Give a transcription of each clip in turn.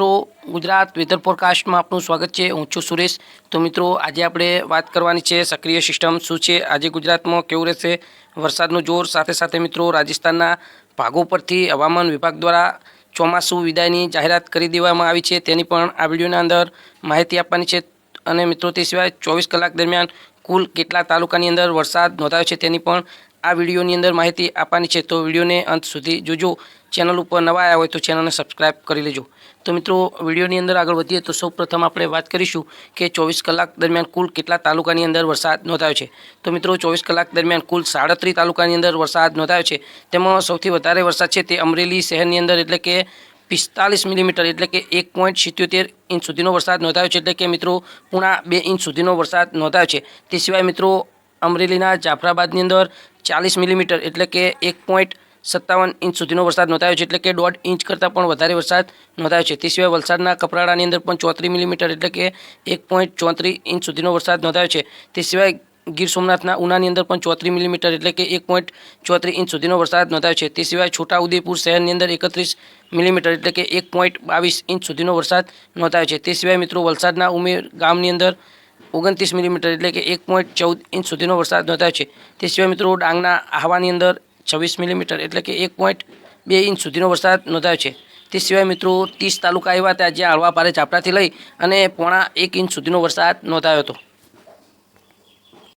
મિત્રો, ગુજરાત વેધર ફોરકાસ્ટમાં આપનું સ્વાગત છે. હું છું સુરેશ. તો મિત્રો, આજે આપણે વાત કરવાની છે સક્રિય સિસ્ટમ શું છે? આજે ગુજરાતમાં કેવું રહેશે? વરસાદનું જોર સાથે સાથે મિત્રો, રાજસ્થાનના ભાગો પરથી હવામાન વિભાગ દ્વારા ચોમાસું વિદાયની જાહેરાત કરી દેવામાં આવી છે. તેની પણ આ વિડીયોના અંદર માહિતી આપવાની છે અને મિત્રો, તે સિવાય ચોવીસ કલાક દરમિયાન કુલ કેટલા તાલુકાની અંદર વરસાદ નોંધાયો છે તેની પણ આ વિડીયોની અંદર માહિતી આપવાની છે તો વિડીયોને અંત સુધી જોજો. ચેનલ ઉપર નવા આવ્યા હોય તો ચેનલને સબસ્ક્રાઇબ કરી લેજો. તો મિત્રો, વિડીયોની અંદર આગળ વધીએ તો સૌપ્રથમ આપણે વાત કરીશું કે ચોવીસ કલાક દરમિયાન કુલ કેટલા તાલુકાની અંદર વરસાદ નોંધાયો છે. તો મિત્રો, ચોવીસ કલાક દરમિયાન કુલ સાડત્રીસ તાલુકાની અંદર વરસાદ નોંધાયો છે. તેમાં સૌથી વધારે વરસાદ છે તે અમરેલી શહેરની અંદર એટલે કે પિસ્તાલીસ મિલીમીટર એટલે કે એક પોઈન્ટ સિત્યોતેર ઇંચ સુધીનો વરસાદ નોંધાયો છે. એટલે કે મિત્રો, પૂણા બે ઇંચ સુધીનો વરસાદ નોંધાયો છે. તે સિવાય મિત્રો, અમરેલીના જાફરાબાદની અંદર ચાલીસ મિલીમીટર એટલે કે એક પોઈન્ટ સત્તાવન ઇંચ સુધીનો વરસાદ નોંધાયો છે. એટલે કે દોઢ ઇંચ કરતાં પણ વધારે વરસાદ નોંધાયો છે. તે સિવાય વલસાડના કપરાડાની અંદર પણ ચોત્રીસ મિલીમીટર એટલે કે એક પોઈન્ટ ચોત્રીસ ઇંચ સુધીનો વરસાદ નોંધાયો છે. તે સિવાય ગીર સોમનાથના ઉનાની અંદર પણ ચોત્રીસ મિલીમીટર એટલે કે એક પોઈન્ટ ચોત્રીસ ઇંચ સુધીનો વરસાદ નોંધાયો છે. તે સિવાય છોટાઉદેપુર શહેરની અંદર એકત્રીસ મિલીમીટર એટલે કે એક પોઈન્ટ બાવીસ ઇંચ સુધીનો વરસાદ નોંધાયો છે. તે સિવાય મિત્રો વલસાડના ઉમેર ગામની અંદર ઓગણત્રીસ મિલીમીટર એટલે કે એક પોઈન્ટ ચૌદ ઇંચ સુધીનો વરસાદ નોંધાયો છે. તે સિવાય મિત્રો ડાંગના આહવાની અંદર છવ્વીસ મિલીમીટર એટલે કે એક પોઈન્ટ બે ઇંચ સુધીનો વરસાદ નોંધાયો છે. તે સિવાય મિત્રો ત્રીસ તાલુકા એવા ત્યાં જ્યાં હળવા ભારે ઝાપટાથી લઈ અને પોણા એક ઇંચ સુધીનો વરસાદ નોંધાયો હતો.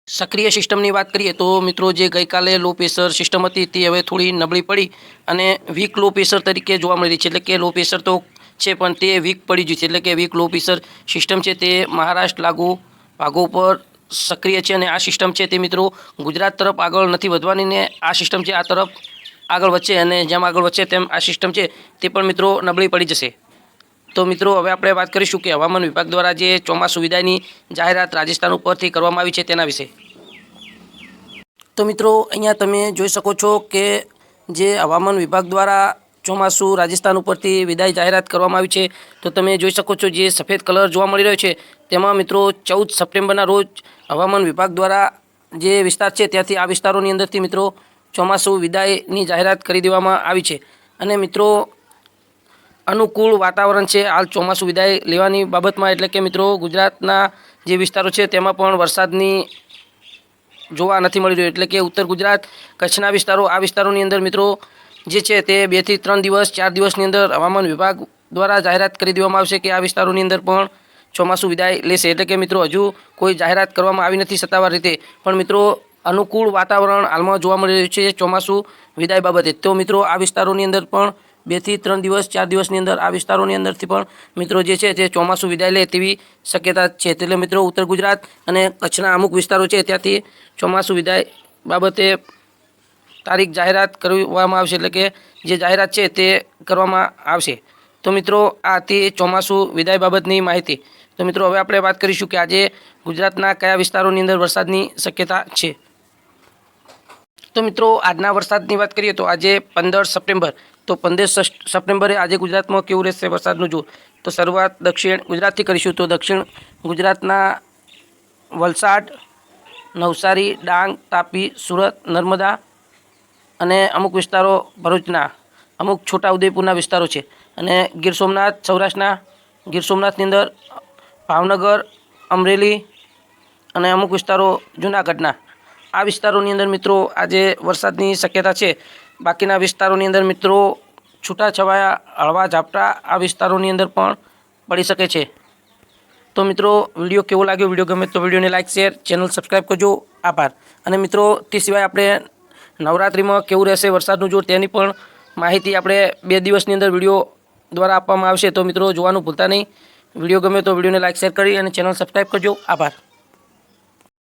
સક્રિય સિસ્ટમની વાત કરીએ તો મિત્રો જે ગઈકાલે લો પ્રેશર સિસ્ટમ હતી તે હવે થોડી નબળી પડી અને વીક લો પ્રેશર તરીકે જોવા મળી રહી છે. એટલે કે લો પ્રેશર તો છે પણ તે વીક પડી ગયું છે. એટલે કે વીક લો પ્રેશર સિસ્ટમ છે તે મહારાષ્ટ્ર લાગુ ભાગો ઉપર સક્રિય છે અને આ સિસ્ટમ છે તે મિત્રો ગુજરાત તરફ આગળ નથી વધવાની ને આ સિસ્ટમ છે આ તરફ આગળ વધશે અને જેમ આગળ વધશે તેમ આ સિસ્ટમ છે તે પણ મિત્રો નબળી પડી જશે. તો મિત્રો હવે આપણે વાત કરીશું કે હવામાન વિભાગ દ્વારા જે ચોમાસુ વિદાયની જાહેરાત રાજસ્થાન ઉપરથી કરવામાં આવી છે તેના વિશે. તો મિત્રો અહીંયા તમે જોઈ શકો છો કે જે હવામાન વિભાગ દ્વારા ચોમાસું રાજસ્થાન ઉપરથી વિદાય જાહેરાત કરવામાં આવી છે. તો તમે જોઈ શકો છો જે સફેદ કલર જોવા મળી રહ્યો છે. તેમાં મિત્રો ચૌદ સપ્ટેમ્બરના રોજ હવામાન વિભાગ દ્વારા જે વિસ્તાર છે ત્યાંથી આ વિસ્તારોની અંદરથી મિત્રો ચોમાસું વિદાયની જાહેરાત કરી દેવામાં આવી છે. અને મિત્રો અનુકૂળ વાતાવરણ છે હાલ ચોમાસું વિદાય લેવાની બાબતમાં, એટલે કે મિત્રો ગુજરાતના જે વિસ્તારો છે તેમાં પણ વરસાદની જોવા નથી મળી રહ્યું. એટલે કે ઉત્તર ગુજરાત, કચ્છના વિસ્તારો, આ વિસ્તારોની અંદર મિત્રો જે છે તે બેથી ત્રણ દિવસ, ચાર દિવસની અંદર હવામાન વિભાગ દ્વારા જાહેરાત કરી દેવામાં આવશે કે આ વિસ્તારોની અંદર પણ ચોમાસું વિદાય લેશે. એટલે કે મિત્રો, હજુ કોઈ જાહેરાત કરવામાં આવી નથી સત્તાવાર રીતે. પણ મિત્રો, અનુકૂળ વાતાવરણ હાલમાં જોવા મળી રહ્યું છે ચોમાસું વિદાય બાબતે. તો મિત્રો, આ વિસ્તારોની અંદર પણ બેથી ત્રણ દિવસ, ચાર દિવસની અંદર આ વિસ્તારોની અંદરથી પણ મિત્રો જે છે તે ચોમાસું વિદાય લે તેવી શક્યતા છે. એટલે મિત્રો, ઉત્તર ગુજરાત અને કચ્છના અમુક વિસ્તારો છે ત્યાંથી ચોમાસું વિદાય બાબતે તારીખ જાહેરાત કરવામાં આવશે એટલે કે જે જાહેરાત છે તે કરવામાં આવશે. તો મિત્રો, આ હતી ચોમાસું વિદાય બાબતની માહિતી. તો મિત્રો, હવે આપણે વાત કરીશું કે આજે ગુજરાતના કયા વિસ્તારોની અંદર વરસાદની શક્યતા છે. તો મિત્રો, આજના વરસાદની વાત કરીએ તો આજે પંદર સપ્ટેમ્બર. તો પંદર સપ્ટેમ્બરે આજે ગુજરાતમાં કેવું રહેશે વરસાદનું જો તો શરૂઆત દક્ષિણ ગુજરાતથી કરીશું. તો દક્ષિણ ગુજરાતના વલસાડ, નવસારી, ડાંગ, તાપી, સુરત, નર્મદા અને અમુક વિસ્તારો ભરૂચના, અમુક છોટા ઉદયપુરના વિસ્તારો છે. અને ગીર સોમનાથ, સૌરાષ્ટ્રના, ગીર સોમનાથની અંદર ભાવનગર, અમરેલી અને અમુક વિસ્તારો જૂનાગઢના. આ વિસ્તારોની અંદર મિત્રો આજે વરસાદની શક્યતા છે. બાકીના વિસ્તારોની અંદર મિત્રો છૂટાછવાયા, હળવા ઝાપટા આ વિસ્તારોની અંદર પણ પડી શકે છે. તો મિત્રો વીડિયો કેવો લાગ્યો? વીડિયો ગમે તો વિડીયોને લાઇક શેર, ચેનલ સબસ્ક્રાઈબ કરજો. આભાર. અને મિત્રો, તે સિવાય આપણે નવરાત્રિમાં કેવું રહેશે વરસાદનું જોર તેની પણ માહિતી આપણે બે દિવસની અંદર વીડિયો દ્વારા આપવામાં આવશે. તો મિત્રો, જોવાનું ભૂલતા નહીં. વીડિયો ગમે તો વિડીયોને લાઇક શેર કરી અને ચેનલ સબસ્ક્રાઈબ કરજો. આભાર.